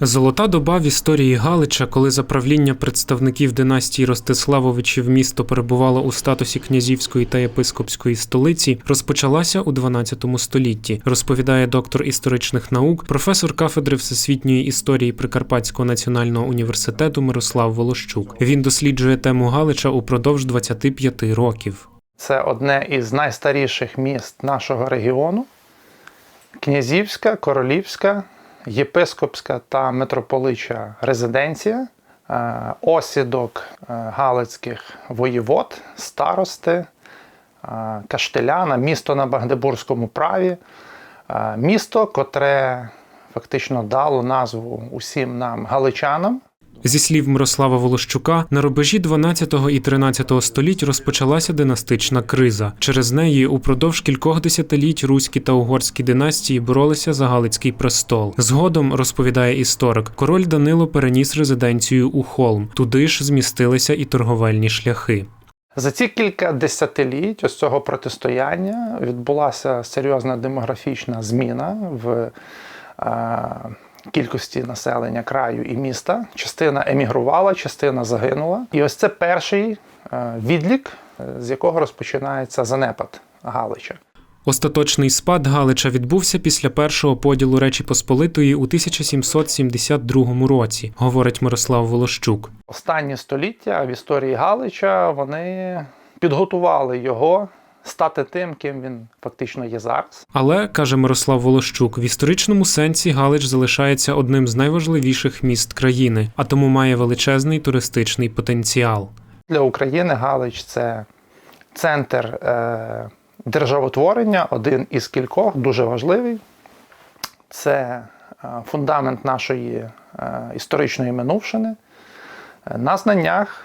Золота доба в історії Галича, коли за правління представників династії Ростиславовичів місто перебувало у статусі князівської та єпископської столиці, розпочалася у 12 столітті, розповідає доктор історичних наук, професор кафедри всесвітньої історії Прикарпатського національного університету Мирослав Волощук. Він досліджує тему Галича упродовж 25 років. Це одне із найстаріших міст нашого регіону. Князівська, королівська, єпископська та митрополича резиденція, е, осідок е, галицьких воєвод, старости, е, каштеляна, місто на Багдебурзькому праві, місто, котре фактично дало назву усім нам галичанам. Зі слів Мирослава Волощука, на рубежі 12 і 13 століть розпочалася династична криза. Через неї упродовж кількох десятиліть руські та угорські династії боролися за Галицький престол. Згодом, розповідає історик, король Данило переніс резиденцію у холм. Туди ж змістилися і торговельні шляхи. За ці кілька десятиліть ось цього протистояння відбулася серйозна демографічна зміна в е, кількості населення краю і міста. Частина емігрувала, частина загинула. І ось це перший е, відлік, е, з якого розпочинається занепад Галича. Остаточний спад Галича відбувся після першого поділу Речі Посполитої у 1772 році, говорить Мирослав Волощук. Останні століття в історії Галича вони підготували його стати тим, ким він фактично є зараз. Але каже Мирослав Волощук, в історичному сенсі Галич залишається одним з найважливіших міст країни, а тому має величезний туристичний потенціал. Для України Галич це центр е, державотворення, один із кількох, дуже важливий. Це е, фундамент нашої е, історичної минувшини, е, на знаннях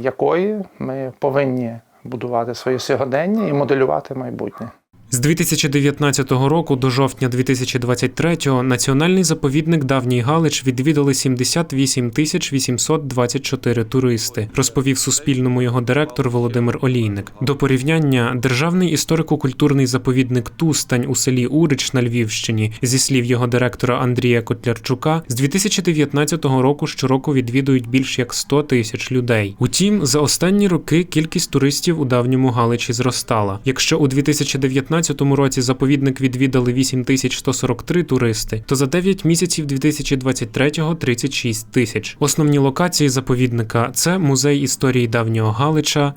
якої ми повинні будувати своє сьогодення і моделювати майбутнє. З 2019 року до жовтня 2023 національний заповідник Давній Галич відвідали 78 тисяч 824 туристи, розповів Суспільному його директор Володимир Олійник. До порівняння державний історико-культурний заповідник Тустань у селі Урич на Львівщині, зі слів його директора Андрія Котлярчука, з 2019 року щороку відвідують більш як 100 тисяч людей. Утім, за останні роки кількість туристів у давньому Галичі зростала. Якщо у 2019 році заповідник відвідали 8143 туристи, то за 9 місяців 2023-го – 36 тисяч. Основні локації заповідника це музей історії давнього Галича,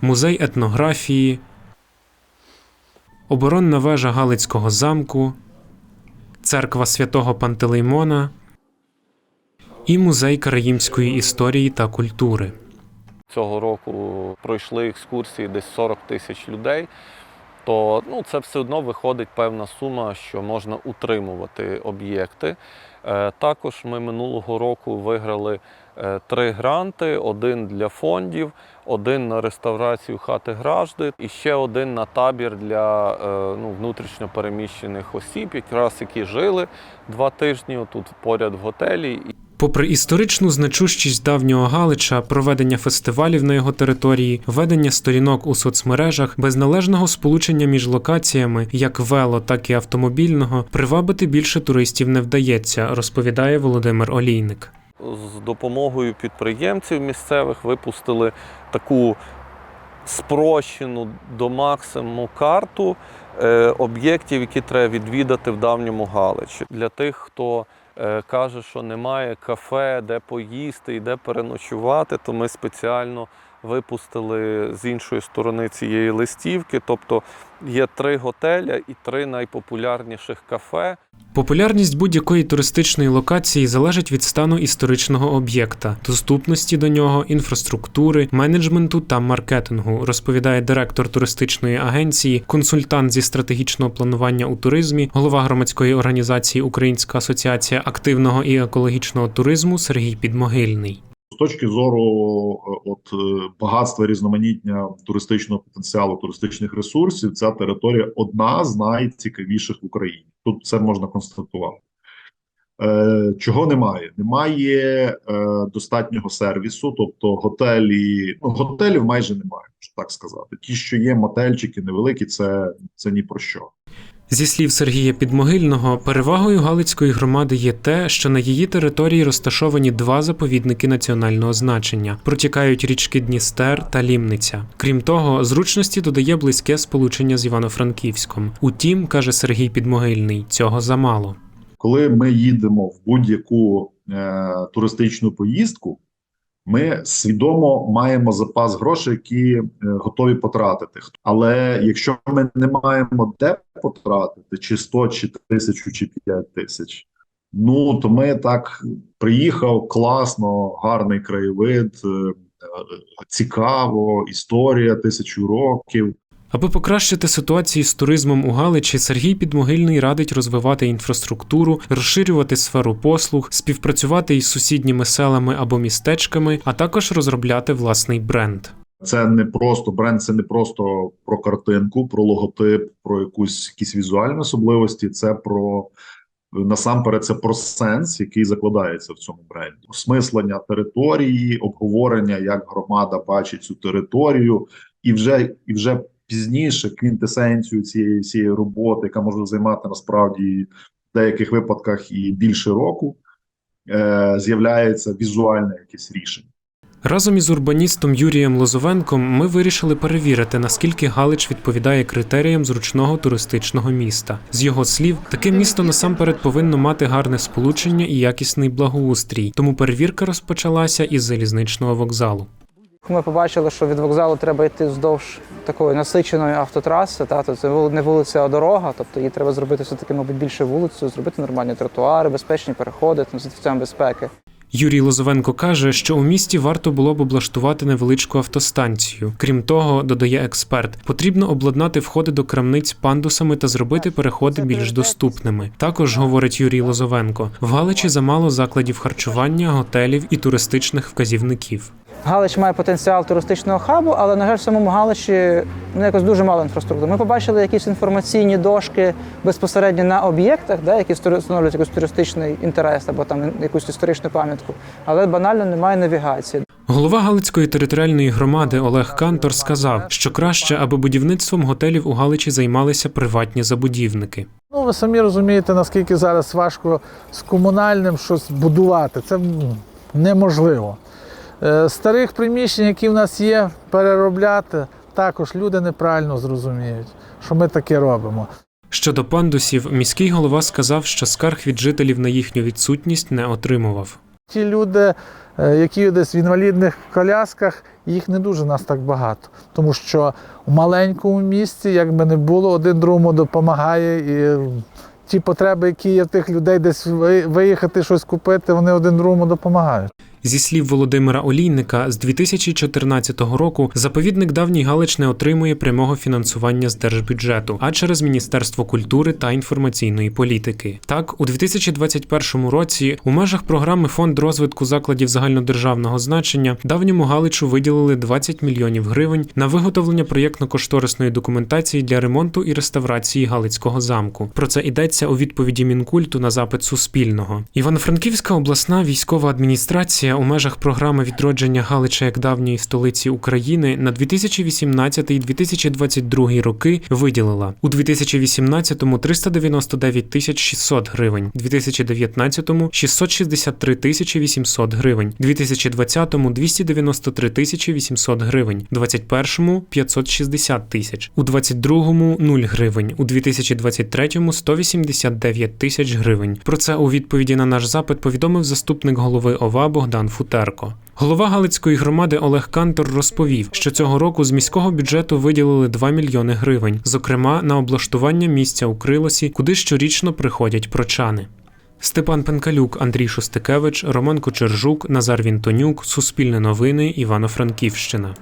музей етнографії, оборонна вежа Галицького замку, церква святого Пантелеймона і музей караїмської історії та культури. Цього року пройшли екскурсії десь 40 тисяч людей. То ну, це все одно виходить певна сума, що можна утримувати об'єкти. Е, також ми минулого року виграли е, три гранти: один для фондів, один на реставрацію хати Гражди і ще один на табір для е, ну, внутрішньо осіб, якраз які жили два тижні тут поряд в готелі. Попри історичну значущість давнього Галича, проведення фестивалів на його території, ведення сторінок у соцмережах, без належного сполучення між локаціями, як вело, так і автомобільного, привабити більше туристів не вдається, розповідає Володимир Олійник. з допомогою підприємців місцевих випустили таку спрощену до максимуму карту е, об'єктів, які треба відвідати в давньому Галичі. Для тих, хто каже, що немає кафе, де поїсти і де переночувати, то ми спеціально випустили з іншої сторони цієї листівки. Тобто є три готеля і три найпопулярніших кафе. Популярність будь-якої туристичної локації залежить від стану історичного об'єкта, доступності до нього, інфраструктури, менеджменту та маркетингу, розповідає директор туристичної агенції, консультант зі стратегічного планування у туризмі, голова громадської організації Українська асоціація активного і екологічного туризму Сергій Підмогильний. Точки зору е, от е, багатства різноманіття туристичного потенціалу, туристичних ресурсів, ця територія одна з найцікавіших в Україні. Тут це можна констатувати. Е, Чого немає? Немає достатнього сервісу, тобто готелі, ну готелів майже немає, так сказати. Ті, що є, мотельчики невеликі, це, це ні про що. Зі слів Сергія Підмогильного, перевагою Галицької громади є те, що на її території розташовані два заповідники національного значення: протікають річки Дністер та Лімниця. Крім того, зручності додає близьке сполучення з Івано-Франківськом. Утім, каже Сергій Підмогильний, цього замало. Коли ми їдемо в будь-яку е, туристичну поїздку, ми свідомо маємо запас грошей, які е, готові потратити. Але якщо ми не маємо де потратити, чи 100, чи тисячу, чи 5 тисяч, ну то ми так приїхав класно, гарний краєвид, е, е, цікаво, історія тисячу років. Аби покращити ситуацію з туризмом у Галичі, Сергій Підмогильний радить розвивати інфраструктуру, розширювати сферу послуг, співпрацювати із сусідніми селами або містечками, а також розробляти власний бренд. Це не просто бренд, це не просто про картинку, про логотип, про якусь якісь візуальні особливості. Це про насамперед, це про сенс, який закладається в цьому бренді. Осмислення території, обговорення, як громада бачить цю територію, і вже і вже пізніше квінтесенцію цієї всієї роботи, яка може займати насправді в деяких випадках і більше року, е, з'являється візуальне якесь рішення. Разом із урбаністом Юрієм Лозовенком ми вирішили перевірити, наскільки Галич відповідає критеріям зручного туристичного міста. З його слів, таке місто насамперед повинно мати гарне сполучення і якісний благоустрій. Тому перевірка розпочалася із залізничного вокзалу. Ми побачили, що від вокзалу треба йти вздовж такої насиченої автотраси. Та, то це не вулиця, а дорога. Тобто її треба зробити все-таки, мабуть, більше вулицю, зробити нормальні тротуари, безпечні переходи, там, з відчуттям безпеки. Юрій Лозовенко каже, що у місті варто було б облаштувати невеличку автостанцію. Крім того, додає експерт, потрібно обладнати входи до крамниць пандусами та зробити переходи більш доступними. Також говорить Юрій Лозовенко, в Галичі замало закладів харчування, готелів і туристичних вказівників. Галич має потенціал туристичного хабу, але, на жаль, в самому Галичі ну, якось дуже мало інфраструктури. Ми побачили якісь інформаційні дошки безпосередньо на об'єктах, да, які становлять якийсь туристичний інтерес або там якусь історичну пам'ятку, але банально немає навігації. Голова Галицької територіальної громади Олег Кантор сказав, що краще, аби будівництвом готелів у Галичі займалися приватні забудівники. Ну, ви самі розумієте, наскільки зараз важко з комунальним щось будувати. Це неможливо. Е, Старих приміщень, які в нас є, переробляти, також люди неправильно зрозуміють, що ми таке робимо. Щодо пандусів, міський голова сказав, що скарг від жителів на їхню відсутність не отримував. Ті люди, е, які десь в інвалідних колясках, їх не дуже нас так багато. Тому що у маленькому місті, як би не було, один другому допомагає. І ті потреби, які є в тих людей, десь виїхати щось купити, вони один другому допомагають. Зі слів Володимира Олійника, з 2014 року заповідник Давній Галич не отримує прямого фінансування з держбюджету, а через Міністерство культури та інформаційної політики. Так, у 2021 році у межах програми Фонд розвитку закладів загальнодержавного значення давньому Галичу виділили 20 мільйонів гривень на виготовлення проєктно-кошторисної документації для ремонту і реставрації Галицького замку. Про це йдеться у відповіді Мінкульту на запит Суспільного. Івано-Франківська обласна військова адміністрація у межах програми відродження Галича як давньої столиці України на 2018-2022 роки виділила. У 2018-му 399 тисяч 600 гривень, 2019-му 663 тисячі 800 гривень, 2020-му 293 тисячі 800 гривень, 2021-му 560 тисяч, у 2022-му 0 гривень, у 2023-му 189 тисяч гривень. Про це у відповіді на наш запит повідомив заступник голови ОВА Богдан Футерко. Голова Галицької громади Олег Кантор розповів, що цього року з міського бюджету виділили 2 мільйони гривень, зокрема на облаштування місця у Крилосі, куди щорічно приходять прочани. Степан Пенкалюк, Андрій Шостикевич, Роман Кочержук, Назар Вінтонюк, Суспільне новини, Івано-Франківщина.